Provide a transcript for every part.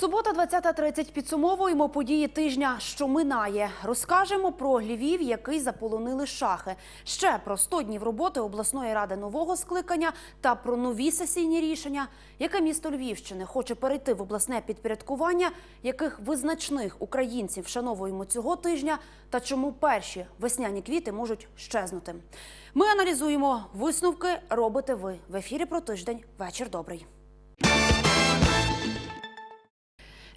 Субота, 20.30. Підсумовуємо події тижня, що минає. Розкажемо про Львів, який заполонили шахи. Ще про 100 днів роботи обласної ради нового скликання та про нові сесійні рішення, яке місто Львівщини хоче перейти в обласне підпорядкування, яких визначних українців вшановуємо цього тижня, та чому перші весняні квіти можуть щезнути. Ми аналізуємо висновки. Робите ви в ефірі про тиждень. Вечір добрий.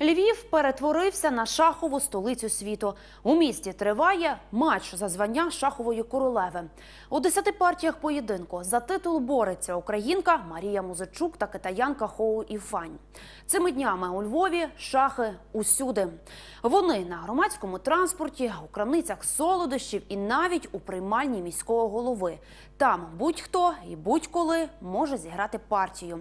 Львів перетворився на шахову столицю світу. У місті триває матч за звання шахової королеви. У десяти партіях поєдинку за титул бореться українка Марія Музичук та китаянка Хоу Іфань. Цими днями у Львові шахи усюди. Вони на громадському транспорті, у крамницях солодощів і навіть у приймальні міського голови. Там будь-хто і будь-коли може зіграти партію.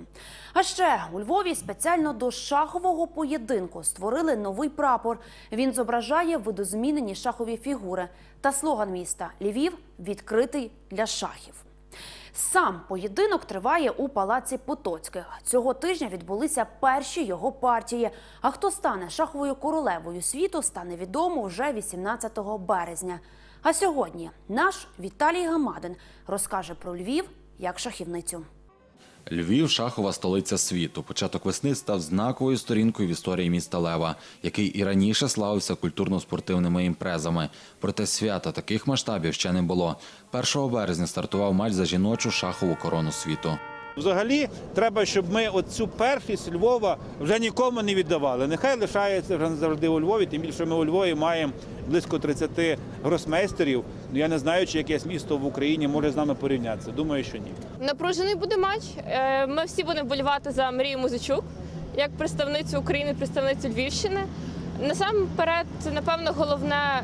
А ще у Львові спеціально до шахового поєдинку створили новий прапор. Він зображає видозмінені шахові фігури та слоган міста Львів відкритий для шахів. Сам поєдинок триває у палаці Потоцьких. Цього тижня відбулися перші його партії. А хто стане шаховою королевою світу, стане відомо вже 18 березня. А сьогодні наш Віталій Гамадин розкаже про Львів як шахівницю. Львів шахова столиця світу. Початок весни став знаковою сторінкою в історії міста Лева, який і раніше славився культурно-спортивними імпрезами. Проте свята таких масштабів ще не було. 1 березня стартував матч за жіночу шахову корону світу. Взагалі, треба, щоб ми оцю першість Львова вже нікому не віддавали. Нехай лишається вже завжди у Львові, тим більше ми у Львові маємо близько 30 гросмейстерів. Ну я не знаю, чи якесь місто в Україні може з нами порівнятися. Думаю, що ні. Напружений буде матч. Е, Ми всі будемо болівати за Марію Музичук як представницю України, представницю Львівщини. Насамперед, напевно, головне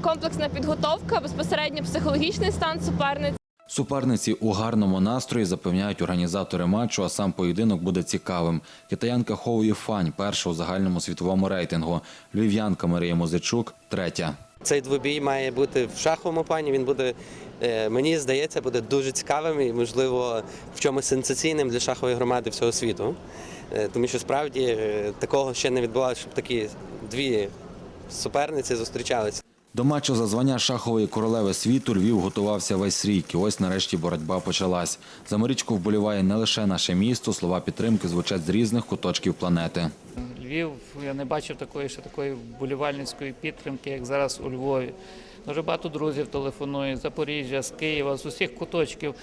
комплексна підготовка, безпосередньо психологічний стан суперниць. Суперниці у гарному настрої запевняють організатори матчу, а сам поєдинок буде цікавим. Китаянка Хоу Фань перша у загальному світовому рейтингу. Львів'янка Марія Музичук третя. Цей двобій має бути в шаховому плані. Він буде, е, мені здається, буде дуже цікавим і, можливо, в чомусь сенсаційним для шахової громади всього світу. Е, Тому що справді е, такого ще не відбувалося, щоб такі дві суперниці зустрічалися. До матчу за звання шахової королеви світу Львів готувався весь рік. І ось нарешті боротьба почалась. За Марічку вболіває не лише наше місто. Слова підтримки звучать з різних куточків планети. Львів я не бачив такої ще такої вболівальницької підтримки, як зараз у Львові. Дуже багато друзів телефонують з Запоріжжя, з Києва, з усіх куточків,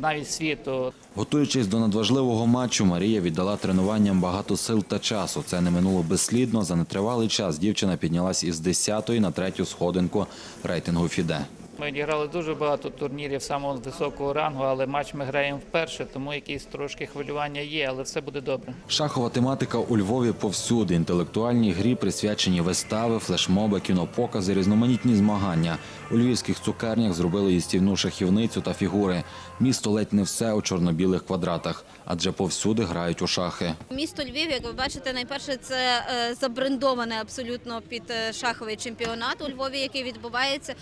навіть світу. Готуючись до надважливого матчу, Марія віддала тренуванням багато сил та часу. Це не минуло безслідно. За нетривалий час дівчина піднялась із 10-ї на третю сходинку рейтингу ФІДЕ. Ми відіграли дуже багато турнірів самого високого рангу, але матч ми граємо вперше, тому якісь трошки хвилювання є, але все буде добре. Шахова тематика у Львові повсюди. Інтелектуальній грі присвячені вистави, флешмоби, кінопокази, різноманітні змагання. У львівських цукернях зробили їстівну шахівницю та фігури. Місто ледь не все у чорно-білих квадратах, адже повсюди грають у шахи. Місто Львів, як ви бачите, найперше це е, забрендоване абсолютно під е, шаховий чемпіонат у Львові, який відбувається.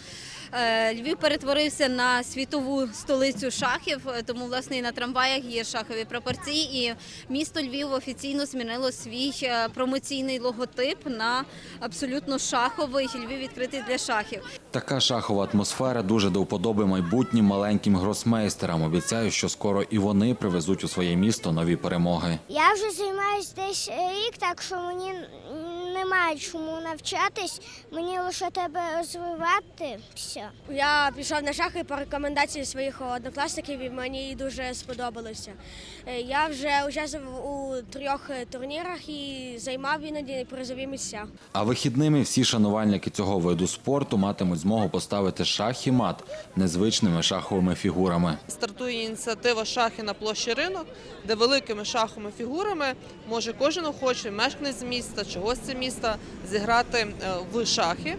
Е, Львів перетворився на світову столицю шахів, е, тому власне і на трамваях є шахові прапорці. І місто Львів офіційно змінило свій е, промоційний логотип на абсолютно шаховий Львів відкритий для шахів. Така шахова атмосфера дуже до вподоби майбутнім маленьким гросмейстерам. Обіцяю, що скоро і вони привезуть у своє місто нові перемоги. Я вже займаюся десь рік, так що мені немає чому навчатись, мені лише тебе розвиватися. Я пішов на шахи по рекомендації своїх однокласників і мені дуже сподобалося. Е, Я вже участвував у трьох турнірах і займав іноді призові місця. А вихідними всі шанувальники цього виду спорту матимуть змогу поставити шах і мат незвичними шаховими фігурами. Стартує ініціатива шахи на площі ринок, де великими шаховими фігурами може кожен охочий мешканець міста чи гостя міста зіграти е, в шахи.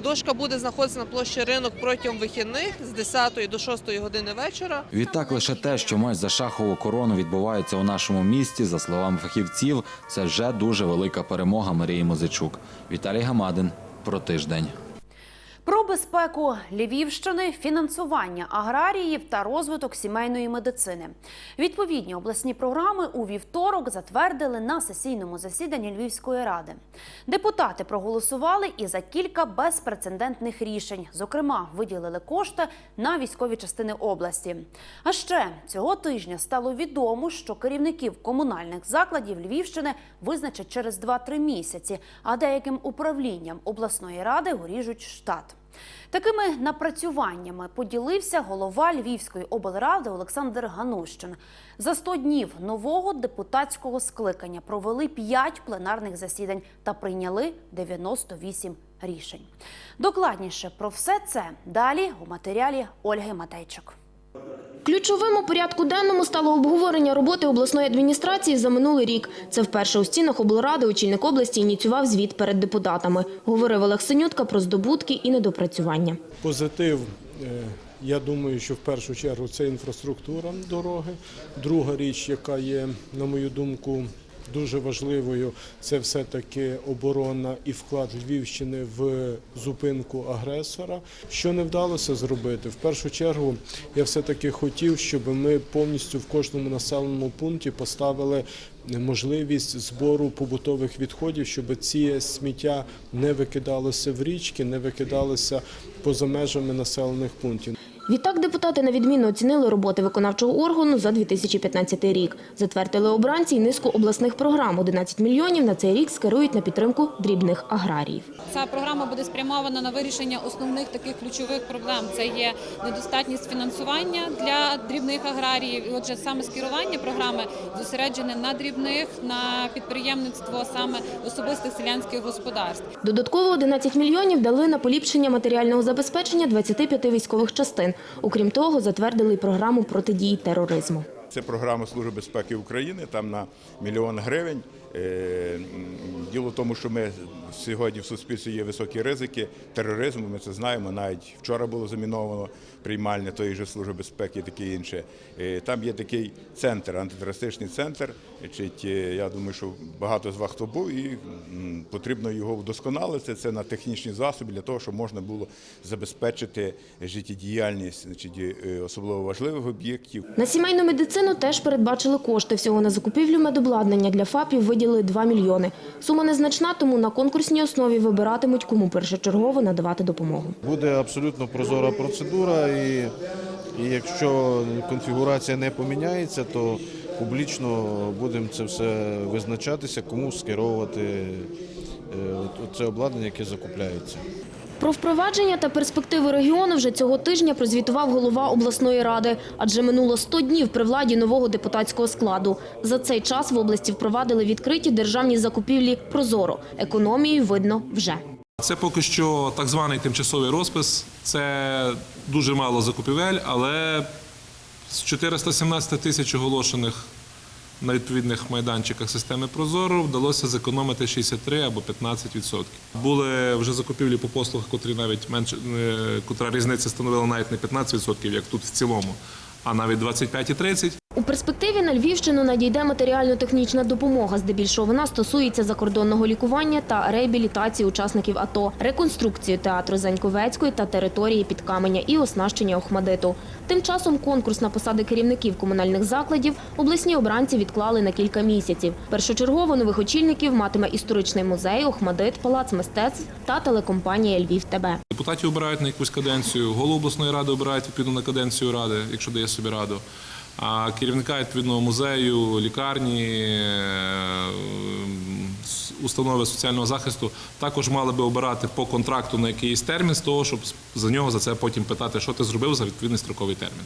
Дошка буде знаходитися на площі ринок протягом вихідних з 10 до 6 години вечора. Відтак, лише те, що матч за шахову корону відбувається у нашому місті, за словами фахівців, це вже дуже велика перемога Марії Музичук. Віталій Гамадин про тиждень. Про безпеку Львівщини, фінансування аграріїв та розвиток сімейної медицини. Відповідні обласні програми у вівторок затвердили на сесійному засіданні Львівської ради. Депутати проголосували і за кілька безпрецедентних рішень. Зокрема, виділили кошти на військові частини області. А ще цього тижня стало відомо, що керівників комунальних закладів Львівщини визначать через 2-3 місяці, а деяким управлінням обласної ради горіжуть штат. Такими напрацюваннями поділився голова Львівської облради Олександр Ганущин. За 100 днів нового депутатського скликання провели 5 пленарних засідань та прийняли 98 рішень. Докладніше про все це далі у матеріалі Ольги Матейчик. Ключовим у порядку денному стало обговорення роботи обласної адміністрації за минулий рік. Це вперше у стінах облради очільник області ініціював звіт перед депутатами. Говорив Олег Синютка про здобутки і недопрацювання. Позитив, е, я думаю, що в першу чергу це інфраструктура дороги. Друга річ, яка є, на мою думку, дуже важливою, це все-таки оборона і вклад Львівщини в зупинку агресора. Що не вдалося зробити? В першу чергу я все-таки хотів, щоб ми повністю в кожному населеному пункті поставили можливість збору побутових відходів, щоб ці сміття не викидалося в річки, не викидалося поза межами населених пунктів. Відтак депутати на відміну оцінили роботи виконавчого органу за 2015 рік. Затвердили обранці й низку обласних програм. 11 мільйонів на цей рік скерують на підтримку дрібних аграріїв. Ця програма буде спрямована на вирішення основних таких ключових проблем. Це є недостатність фінансування для дрібних аграріїв. І отже, саме скерування програми зосереджене на дрібних, на підприємництво саме особистих селянських господарств. Додатково 11 мільйонів дали на поліпшення матеріального забезпечення 25 військових частин. Окрім того, затвердили програму протидії тероризму. Це програма Служби безпеки України, там на мільйон гривень. Е, Діло в тому, що ми сьогодні в суспільстві є високі ризики тероризму. Ми це знаємо. Навіть вчора було заміновано приймальне тої ж служби безпеки і таке інше. Е, Там є такий центр, антитерористичний центр. Е, Я думаю, що багато з вас хто був, і потрібно його вдосконалити. Це на технічні засоби для того, щоб можна було забезпечити життєдіяльність, особливо важливих об'єктів. На сімейну медицину теж передбачили кошти. Всього на закупівлю медобладнання для ФАПів виділили 2 мільйони. Сума незначна, тому на конкурсній основі вибиратимуть, кому першочергово надавати допомогу. Буде абсолютно прозора процедура, і, і якщо конфігурація не поміняється, то публічно будемо це все визначатися, кому скеровувати е, це обладнання, яке закупляється. Про впровадження та перспективи регіону вже цього тижня прозвітував голова обласної ради, адже минуло 100 днів при владі нового депутатського складу. За цей час в області впровадили відкриті державні закупівлі «Прозоро». Економію видно вже. Це поки що так званий тимчасовий розпис. Це дуже мало закупівель, але з 417 тисяч оголошених на відповідних майданчиках системи Прозоро вдалося зекономити 63 або 15%. Були вже закупівлі по послугах, котрі навіть менше, котра різниця становила навіть не 15%, як тут в цілому, а навіть 25 і 30%. У перспективі на Львівщину надійде матеріально-технічна допомога. Здебільшого вона стосується закордонного лікування та реабілітації учасників АТО, реконструкції театру Заньковецької та території Підкаменя і оснащення Охмадиту. Тим часом конкурс на посади керівників комунальних закладів обласні обранці відклали на кілька місяців. Першочергово нових очільників матиме історичний музей, Охмадит, Палац мистецтв та телекомпанія Львів ТБ. Депутатів обирають на якусь каденцію, голову обласної ради обирають відповідно на каденцію ради, якщо дає собі раду. А керівника відповідного музею, лікарні, е, установи соціального захисту також мали би обирати по контракту на якийсь термін з того, щоб за нього за це потім питати, що ти зробив за відповідний строковий термін.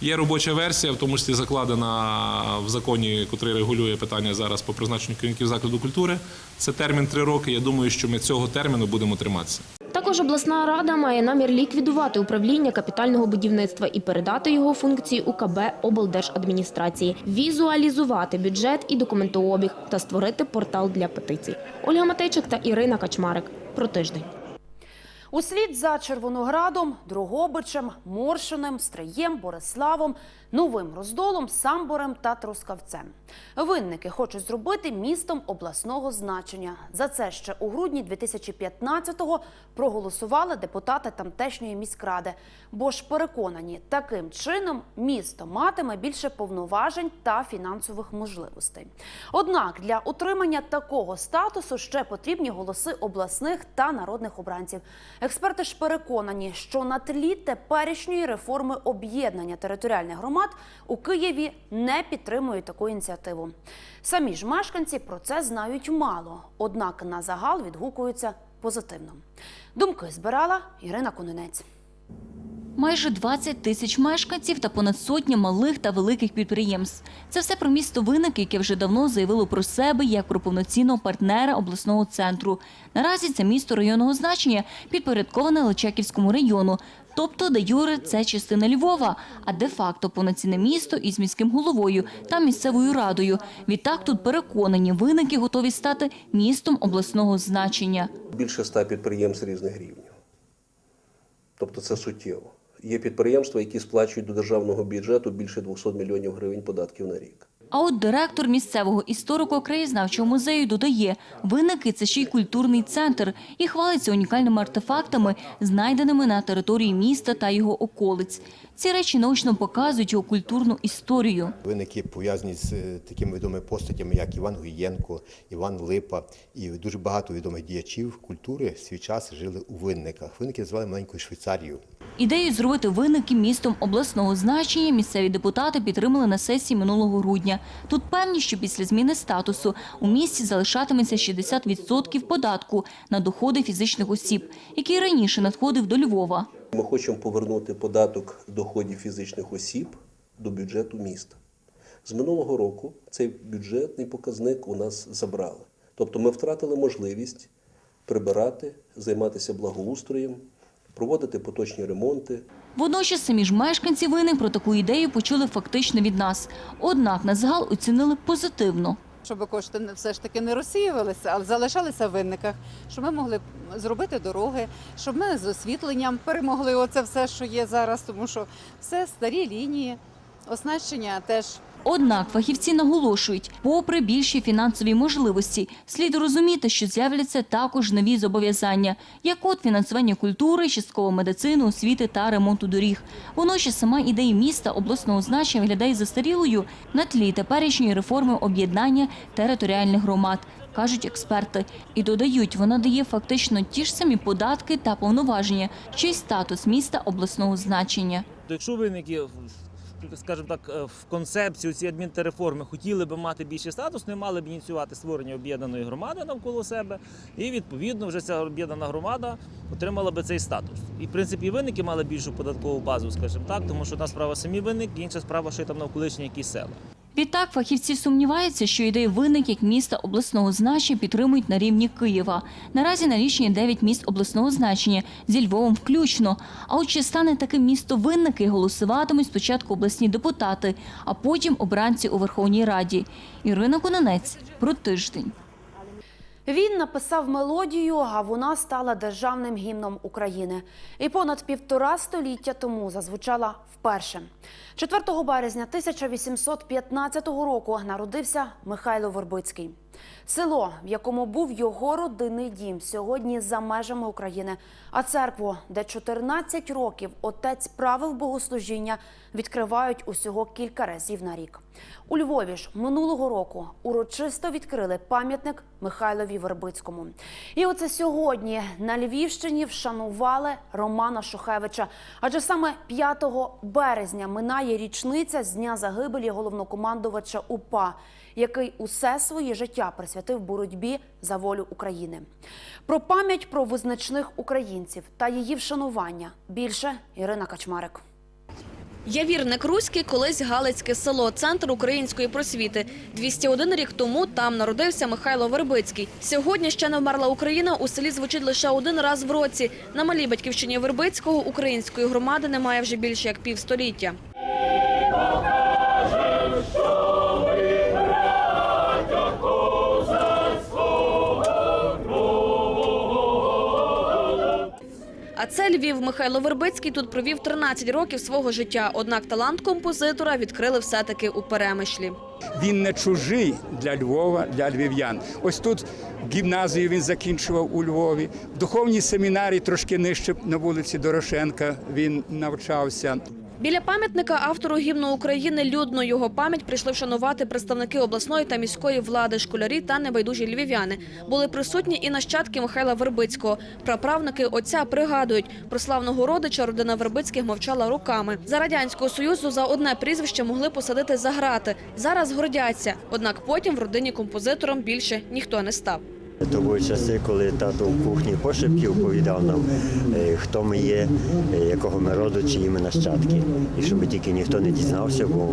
Є робоча версія, в тому числі закладена в законі, який регулює питання зараз по призначенню керівників закладу культури. Це термін три роки. Я думаю, що ми цього терміну будемо триматися. Також обласна рада має намір ліквідувати управління капітального будівництва і передати його функції УКБ облдержадміністрації, візуалізувати бюджет і документообіг та створити портал для петицій. Ольга Матейчик та Ірина Качмарик. Про тиждень. Услід за Червоноградом, Дрогобичем, Моршинем, Стриєм, Бориславом новим роздолом, самборем та трускавцем. Винники хочуть зробити містом обласного значення. За це ще у грудні 2015-го проголосували депутати тамтешньої міськради, бо ж переконані, таким чином місто матиме більше повноважень та фінансових можливостей. Однак для отримання такого статусу ще потрібні голоси обласних та народних обранців. Експерти ж переконані, що на тлі теперішньої реформи об'єднання територіальних громад у Києві не підтримують таку ініціативу. Самі ж мешканці про це знають мало, однак на загал відгукуються позитивно. Думки збирала Ірина Кононець. Майже 20 тисяч мешканців та понад сотня малих та великих підприємств. Це все про місто Винник, яке вже давно заявило про себе як про повноцінного партнера обласного центру. Наразі це місто районного значення підпорядковане Личаківському району. Тобто, де Юре це частина Львова, а де-факто повноцінне місто із міським головою та місцевою радою. Відтак тут переконані виники готові стати містом обласного значення. більше ста підприємств різних рівнів. Тобто це суттєво. Є підприємства, які сплачують до державного бюджету більше 200 мільйонів гривень податків на рік. А от директор місцевого історико-краєзнавчого музею додає, винники – це ще й культурний центр і хвалиться унікальними артефактами, знайденими на території міста та його околиць. Ці речі наочно показують його культурну історію. Виники пов'язані з е, такими відомими постатями, як Іван Гуєнко, Іван Липа і дуже багато відомих діячів культури свій час жили у винниках. Винники називали маленькою Швейцарією. Ідею зробити винники містом обласного значення місцеві депутати підтримали на сесії минулого грудня. Тут певні, що після зміни статусу у місті залишатиметься 60% податку на доходи фізичних осіб, який раніше надходив до Львова. Ми хочемо повернути податок доходів фізичних осіб до бюджету міста. З минулого року цей бюджетний показник у нас забрали. Тобто ми втратили можливість прибирати, займатися благоустроєм, проводити поточні ремонти. Водночас самі ж мешканці винних про таку ідею почули фактично від нас. Однак на загал оцінили позитивно. щоб кошти все ж таки не розсіювалися, але залишалися в винниках, щоб ми могли зробити дороги, щоб ми з освітленням перемогли оце все, що є зараз, тому що все старі лінії, оснащення теж Однак фахівці наголошують, попри більші фінансові можливості, слід розуміти, що з'являться також нові зобов'язання, як от фінансування культури, частково медицини, освіти та ремонту доріг. Воно ще сама ідея міста обласного значення виглядає застарілою на тлі теперішньої реформи об'єднання територіальних громад. Кажуть експерти, і додають, вона дає фактично ті ж самі податки та повноваження, що й статус міста обласного значення. Якщо винники, скажімо так, е, в концепцію цієї адмінтереформи хотіли би мати більший статус, не мали б ініціювати створення об'єднаної громади навколо себе, і відповідно вже ця об'єднана громада отримала би цей статус. І в принципі винники мали більшу податкову базу, скажімо так, тому що одна справа самі винники, інша справа, що там навколишні якісь села. Відтак фахівці сумніваються, що ідею виник як міста обласного значення підтримують на рівні Києва. Наразі налічені 9 міст обласного значення зі Львовом включно. А от чи стане таким місто винники, голосуватимуть спочатку обласні депутати, а потім обранці у Верховній Раді. Ірина Кононець про тиждень. Він написав мелодію, а вона стала державним гімном України. І понад півтора століття тому зазвучала вперше. 4 березня 1815 року народився Михайло Вербицький. Село, в якому був його родинний дім, сьогодні за межами України. А церкву, де 14 років отець правив богослужіння, відкривають усього кілька разів на рік. У Львові ж минулого року урочисто відкрили пам'ятник Михайлові Вербицькому. І оце сьогодні на Львівщині вшанували Романа Шухевича. Адже саме 5 березня минає річниця з дня загибелі головнокомандувача УПА, який усе своє життя присвятив боротьбі за волю України. Про пам'ять про визначних українців та її вшанування більше Ірина Качмарик. Явірник Руський – колись Галицьке село, центр української просвіти. 201 рік тому там народився Михайло Вербицький. Сьогодні ще не вмерла Україна у селі звучить лише один раз в році. На малій батьківщині Вербицького української громади немає вже більше як півстоліття. А це Львів. Михайло Вербицький тут провів 13 років свого життя. Однак талант композитора відкрили все-таки у перемишлі. Він не чужий для Львова, для львів'ян. Ось тут гімназію він закінчував у Львові. В духовній семінарі трошки нижче на вулиці Дорошенка він навчався. Біля пам'ятника автору гімну України людно його пам'ять прийшли вшанувати представники обласної та міської влади, школярі та небайдужі львів'яни. Були присутні і нащадки Михайла Вербицького. Праправники отця пригадують, про славного родича родина Вербицьких мовчала роками. За радянського союзу за одне прізвище могли посадити за грати. Зараз гордяться. Однак потім в родині композитором більше ніхто не став. То були часи, коли тато в кухні пошепки оповідав нам, е, хто ми є, е, якого ми роду, чиї ми нащадки. І щоб тільки ніхто не дізнався, бо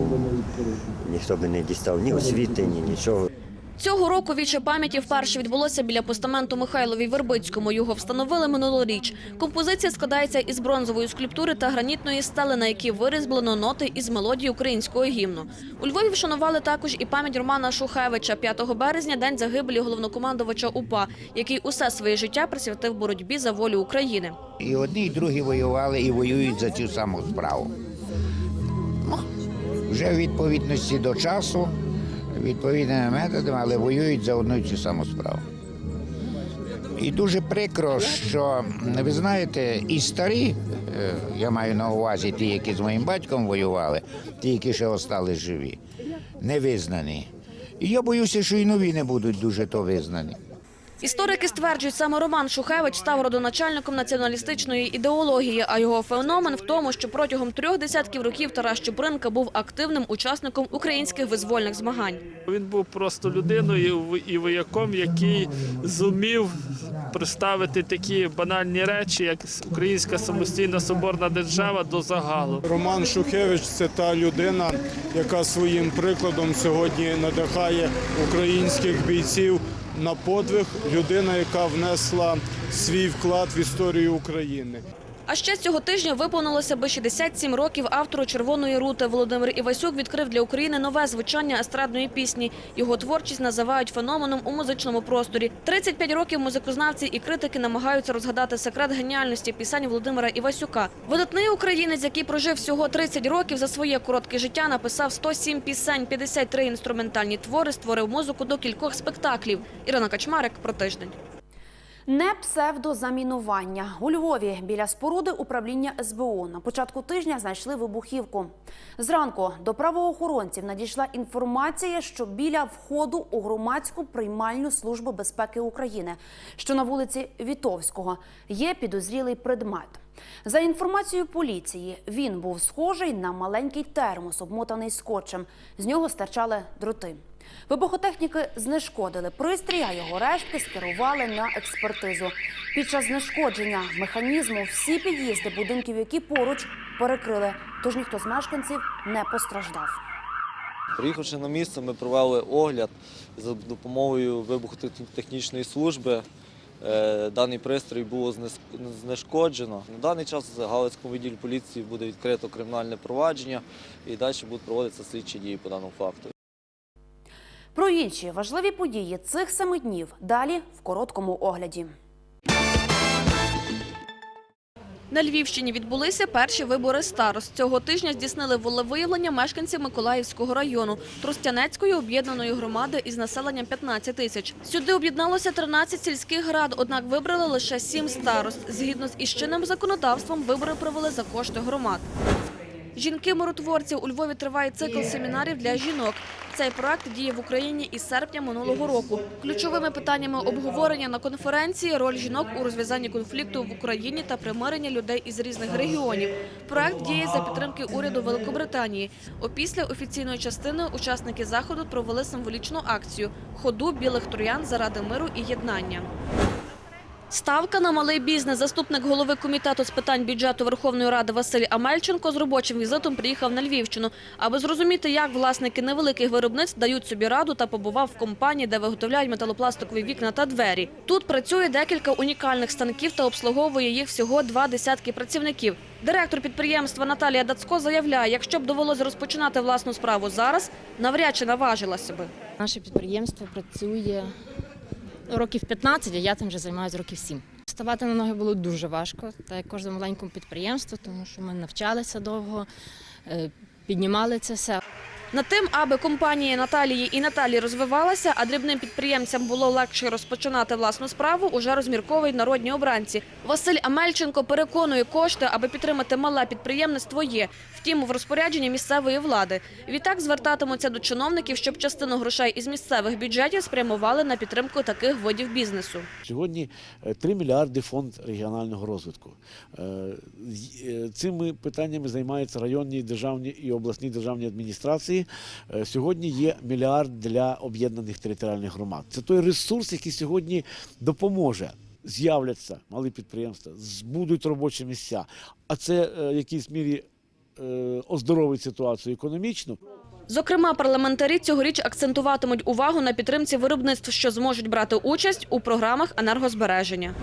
ніхто би не дістав ні освіти, ні нічого. Цього року віче пам'яті вперше відбулося біля постаменту Михайлові Вербицькому. Його встановили минулоріч. Композиція складається із бронзової скульптури та гранітної стели, на якій вирізблено ноти із мелодії українського гімну. У Львові вшанували також і пам'ять Романа Шухевича 5 березня, день загибелі головнокомандувача УПА, який усе своє життя присвятив боротьбі за волю України. І одні, і другі воювали і воюють за цю саму справу. Ну, вже в відповідності до часу, відповідними методами, але воюють за одну і цю саму справу. І дуже прикро, що ви знаєте, і старі, е, я маю на увазі ті, які з моїм батьком воювали, ті, які ще остались живі, не визнані. І я боюся, що і нові не будуть дуже то визнані. Історики стверджують, саме Роман Шухевич став родоначальником націоналістичної ідеології, а його феномен в тому, що протягом трьох десятків років Тарас Чупринка був активним учасником українських визвольних змагань. Він був просто людиною і вояком, який зумів представити такі банальні речі, як українська самостійна соборна держава до загалу. Роман Шухевич це та людина, яка своїм прикладом сьогодні надихає українських бійців на подвиг. Людина, яка внесла свій вклад в історію України. А ще цього тижня виповнилося би 67 років автору «Червоної рути». Володимир Івасюк відкрив для України нове звучання естрадної пісні. Його творчість називають феноменом у музичному просторі. 35 років музикознавці і критики намагаються розгадати секрет геніальності пісень Володимира Івасюка. Видатний українець, який прожив всього 30 років, за своє коротке життя написав 107 пісень, 53 інструментальні твори, створив музику до кількох спектаклів. Ірина Качмарик про тиждень. Не псевдозамінування. У Львові біля споруди управління СБУ на початку тижня знайшли вибухівку. Зранку до правоохоронців надійшла інформація, що біля входу у громадську приймальну служби безпеки України, що на вулиці Вітовського, є підозрілий предмет. За інформацією поліції, він був схожий на маленький термос, обмотаний скотчем. З нього стирчали дроти. Вибухотехніки знешкодили пристрій, а його рештки скерували на експертизу. Під час знешкодження механізму всі під'їзди будинків, які поруч перекрили, тож ніхто з мешканців не постраждав. Приїхавши на місце, ми провели огляд за допомогою вибухотехнічної служби. Е, Даний пристрій було знешкоджено. На даний час в Галицькому відділі поліції буде відкрито кримінальне провадження і далі будуть проводитися слідчі дії по даному факту. Про інші важливі події цих семи днів далі в короткому огляді. На Львівщині відбулися перші вибори старост. Цього тижня здійснили волевиявлення мешканців Миколаївського району Тростянецької об'єднаної громади із населенням 15 тисяч. Сюди об'єдналося 13 сільських рад, однак вибрали лише 7 старост. Згідно з іщинним законодавством, вибори провели за кошти громад. Жінки-миротворці у Львові триває цикл семінарів для жінок. Цей проект діє в Україні із серпня минулого року. Ключовими питаннями обговорення на конференції роль жінок у розв'язанні конфлікту в Україні та примирення людей із різних регіонів. Проект діє за підтримки уряду Великобританії. Опісля офіційної частини учасники заходу провели символічну акцію ходу білих троян заради миру і єднання. Ставка на малий бізнес. Заступник голови комітету з питань бюджету Верховної Ради Василь Амельченко з робочим візитом приїхав на Львівщину, аби зрозуміти, як власники невеликих виробництв дають собі раду та побував в компанії, де виготовляють металопластикові вікна та двері. Тут працює декілька унікальних станків та обслуговує їх всього два десятки працівників. Директор підприємства Наталія Дацько заявляє, якщо б довелося розпочинати власну справу зараз, навряд чи наважилася би. Наше підприємство працює років 15, а я цим вже займаюся років 7. ставати на ноги було дуже важко, так як кожному маленькому підприємству, тому що ми навчалися довго, е, піднімали це все. Над тим, аби компанія Наталії і Наталі розвивалася, а дрібним підприємцям було легше розпочинати власну справу, уже розмірковують народні обранці. Василь Амельченко переконує, кошти, аби підтримати мале підприємництво є. Втім, в розпорядженні місцевої влади. Відтак звертатимуться до чиновників, щоб частину грошей із місцевих бюджетів спрямували на підтримку таких видів бізнесу. Сьогодні е, 3 мільярди фонд регіонального розвитку. Е, е, Цими питаннями займаються районні державні і обласні державні адміністрації. Е, Сьогодні є мільярд для об'єднаних територіальних громад. Це той ресурс, який сьогодні допоможе. З'являться малі підприємства, збудуть робочі місця. А це е, в якійсь мірі е, оздоровить ситуацію економічну. Зокрема, парламентарі цьогоріч акцентуватимуть увагу на підтримці виробництв, що зможуть брати участь у програмах енергозбереження.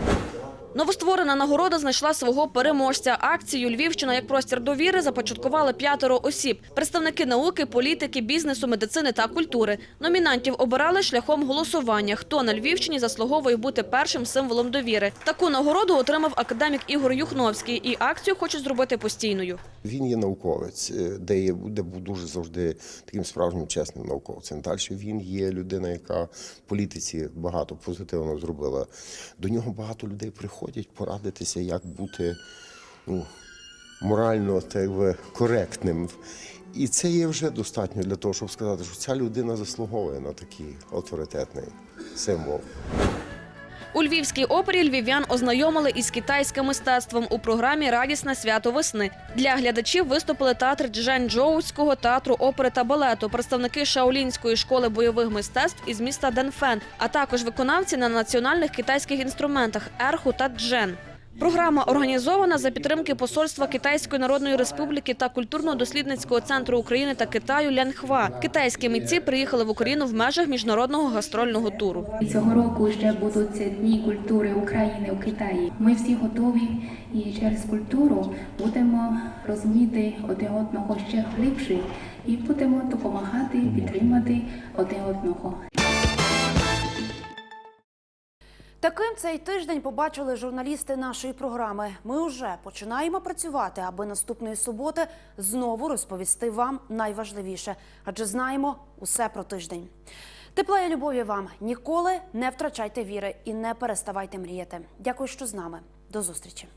Новостворена нагорода знайшла свого переможця. Акцію Львівщина як простір довіри започаткували п'ятеро осіб: представники науки, політики, бізнесу, медицини та культури. Номінантів обирали шляхом голосування. Хто на Львівщині заслуговує бути першим символом довіри? Таку нагороду отримав академік Ігор Юхновський, і акцію хочуть зробити постійною. Він є науковець, е, де, є, де був дуже завжди таким справжнім чесним науковцем. Далі він є людина, яка в політиці багато позитивно зробила. До нього багато людей приходять порадитися, як бути ну, морально так би, коректним. І це є вже достатньо для того, щоб сказати, що ця людина заслуговує на такий авторитетний символ. У Львівській опері львів'ян ознайомили із китайським мистецтвом у програмі Радісне свято весни. Для глядачів виступили театр Джанчжоуського театру опери та балету, представники Шаолінської школи бойових мистецтв із міста Денфен, а також виконавці на національних китайських інструментах ерху та джен. Програма організована за підтримки Посольства Китайської Народної Республіки та культурно-дослідницького центру України та Китаю Лянхва. Китайські митці приїхали в Україну в межах міжнародного гастрольного туру. Цього року ще будуть дні культури України у Китаї. Ми всі готові і через культуру будемо розуміти один одного ще глибше і будемо допомагати, підтримати один одного. Таким цей тиждень побачили журналісти нашої програми. Ми вже починаємо працювати, аби наступної суботи знову розповісти вам найважливіше, адже знаємо усе про тиждень. Тепла і любові вам ніколи не втрачайте віри і не переставайте мріяти. Дякую, що з нами. До зустрічі.